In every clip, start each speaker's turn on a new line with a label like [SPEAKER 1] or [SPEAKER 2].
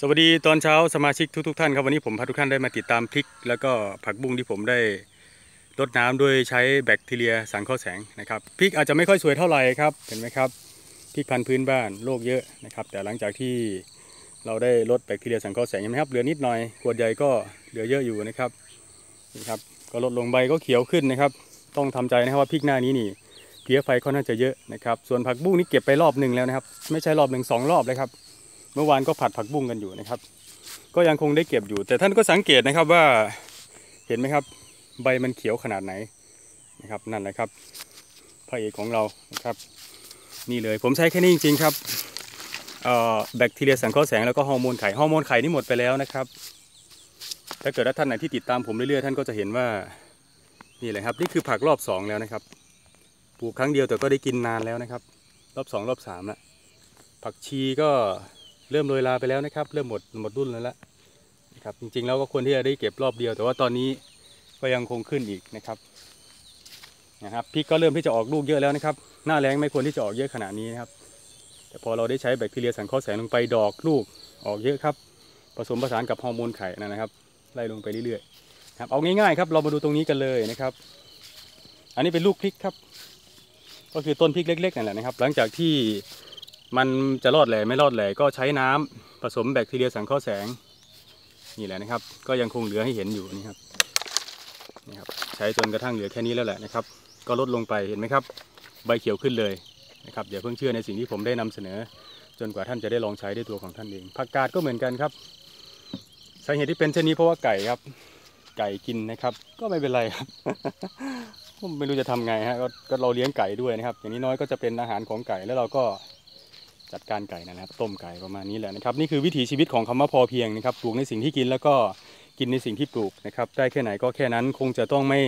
[SPEAKER 1] สวัสดีตอนเช้าสมาชิกทุกๆท่านครับวันนี้ผมพาทุกท่านได้มาติดตามพริก แล้วก็ผักบุ้งที่ผมได้รดน้ำโดยใช้แบคทีเรียสังเคราะห์แสงนะครับพริกอาจจะไม่ค่อยสวยเท่าไหร่ครับเห็นไหมครับพริกพันธุ์พื้นบ้านโรคเยอะนะครับแต่หลังจากที่เราได้ลดแบคทีเรียสังเคราะห์แสงเห็นไหมครับเหลือนิดหน่อยขวดใหญ่ก็เหลือเยอะอยู่นะครับนี่ครับก็ลดลงใบก็เขียวขึ้นนะครับ ต้องทำใจนะครับว่าพริกหน้านี้นี่เพลี้ยไฟค่อนข้างจะเยอะนะครับส่วนผักบุ้งนี่เก็บไปรอบหนึ่งแล้วนะครับ ไม่ใช่รอบหนึ่งสองรอบเลยครับ เมื่อวานก็ผัดผักบุ้งกันอยู่นะครับ ก็ยังคงได้เก็บอยู่ แต่ท่านก็สังเกตนะครับว่าเห็นไหมครับ ใบมันเขียวขนาดไหนนะครับนั่นแหละครับพระเอกของเรานะครับนี่เลยผมใช้แค่นี้จริงๆครับแบคทีเรียสังเคราะห์แสงแล้วก็ฮอร์โมนไข่ฮอร์โมนไข่นี่หมดไปแล้วนะครับ ถ้าเกิดว่าท่านไหนที่ติดตามผมเรื่อยๆท่านก็จะเห็นว่านี่แหละครับนี่คือผักรอบสองแล้วนะครับปลูกครั้งเดียวแต่ก็ได้กินนานแล้วนะครับ รอบสองรอบสามแล้วผักชีก็ เริ่มโรยลาไปแล้วนะครับ เริ่มหมดหมดรุ่นแล้วละนะครับจริงๆแล้วก็ควรที่จะได้เก็บรอบเดียว แต่ว่าตอนนี้ก็ยังคงขึ้นอีกนะครับนะครับพริกก็เริ่มที่จะออกลูกเยอะแล้วนะครับ หน้าแรงไม่ควรที่จะออกเยอะขนาดนี้นะครับ แต่พอเราได้ใช้แบคทีเรียสังเคราะห์แสงลงไปดอกลูกออกเยอะครับ ผสมผสานกับฮอร์โมนไข่นะครับ ไล่ลงไปเรื่อยๆครับเอาง่ายๆครับเรามาดูตรงนี้กันเลยนะครับ อันนี้เป็นลูกพริกครับ ก็คือต้นพริกเล็กๆนั่นแหละนะครับ หลังจากที่ มันจะรอดแหล่ไม่รอดแหล่ก็ใช้น้ำผสมแบคทีเรียสังเคราะห์แสงนี่แหละนะครับ ก็ยังคงเหลือให้เห็นอยู่นี่ครับนี่ครับ ใช้จนกระทั่งเหลือแค่นี้แล้วแหละนะครับ ก็ลดลงไปเห็นไหมครับ ใบเขียวขึ้นเลยนะครับอย่าเพิ่งเชื่อในสิ่งที่ผมได้นำเสนอ จนกว่าท่านจะได้ลองใช้ด้วยตัวของท่านเองผักกาดก็เหมือนกันครับสาเหตุที่เป็นเช่นนี้เพราะว่าไก่ครับ ไก่กินนะครับ ก็ไม่เป็นไรครับผมไม่รู้จะทำไงฮะกก็เราเลี้ยงไก่ด้วยนะครับ อย่างนี้น้อยก็จะเป็นอาหารของไก่แล้วเราก็ จัดการไก่นะครับ ต้มไก่ประมาณนี้แหละนะครับนี่คือวิถีชีวิตของคำว่าพอเพียงนะครับปลูกในสิ่งที่กินแล้วก็กินในสิ่งที่ปลูกนะครับ ได้แค่ไหนก็แค่นั้นคงจะต้องไม่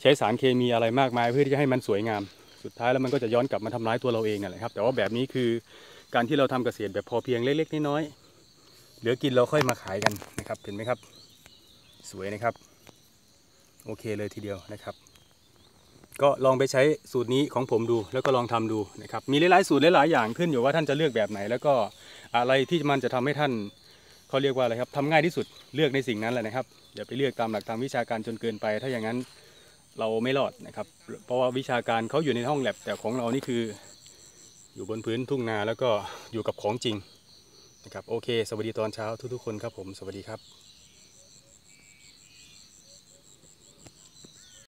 [SPEAKER 1] ใช้สารเคมีอะไรมากมาย เพื่อที่จะให้มันสวยงาม สุดท้ายแล้วมันก็จะย้อนกลับมาทำร้ายตัวเราเองนั่นแหละครับแต่ว่าแบบนี้คือการที่เราทำเกษตรแบบพอเพียงเล็กๆน้อยๆเหลือกินเราค่อยมาขายกันนะครับเห็นไหมครับ สวยนะครับ โอเคเลยทีเดียวนะครับ ก็ลองไปใช้สูตรนี้ของผมดู แล้วก็ลองทำดูนะครับมีหลายๆสูตรหลายๆอย่างขึ้นอยู่ว่าท่านจะเลือกแบบไหน แล้วก็อะไรที่มันจะทำให้ท่านเขาเรียกว่าอะไรครับทำง่ายที่สุดเลือกในสิ่งนั้นแหละนะครับอย่าไปเลือกตามหลักทางวิชาการจนเกินไป ถ้าอย่างนั้นเราไม่รอดนะครับ เพราะว่าวิชาการเขาอยู่ในห้องแลบแต่ของเรานี่คือ อยู่บนพื้นทุ่งนาแล้วก็อยู่กับของจริงนะครับโอเค สวัสดีตอนเช้าทุกๆคนครับผม สวัสดีครับ